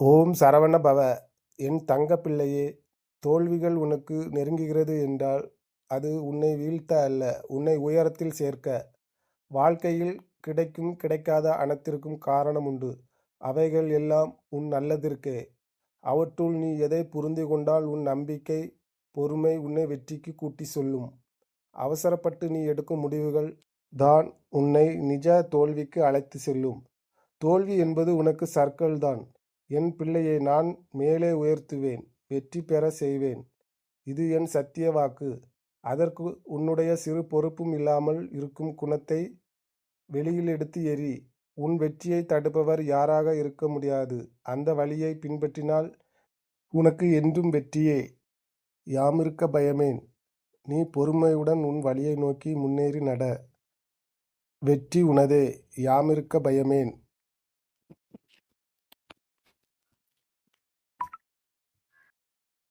ஓம் சரவண பவ என் தங்க பிள்ளையே தோல்விகள் உனக்கு நெருங்குகிறது என்றால் அது உன்னை வீழ்த்த அல்ல உன்னை உயரத்தில் சேர்க்க. வாழ்க்கையில் கிடைக்கும் கிடைக்காத அனைத்திற்கும் காரணம் உண்டு. அவைகள் எல்லாம் உன் நல்லதிற்கே. அவற்றுள் நீ எதை புரிந்து கொண்டால் உன் நம்பிக்கை பொறுமை உன்னை வெற்றிக்கு கூட்டி சொல்லும். அவசரப்பட்டு நீ எடுக்கும் முடிவுகள் தான் உன்னை நிஜ தோல்விக்கு அழைத்து செல்லும். தோல்வி என்பது உனக்கு சர்க்கிள் தான் என் பிள்ளையை நான் மேலே உயர்த்துவேன் வெற்றி பெற செய்வேன். இது என் சத்திய வாக்கு. அதற்கு உன்னுடைய சிறு பொறுப்பும் இல்லாமல் இருக்கும் குணத்தை வெளியில் எடுத்து எறி உன் வெற்றியை தடுப்பவர் யாராக இருக்க முடியாது. அந்த வழியை பின்பற்றினால் உனக்கு என்றும் வெற்றியே. யாமிருக்க பயமேன். நீ பொறுமையுடன் உன் வழியை நோக்கி முன்னேறி நட. வெற்றி உனதே. யாமிருக்க பயமேன்.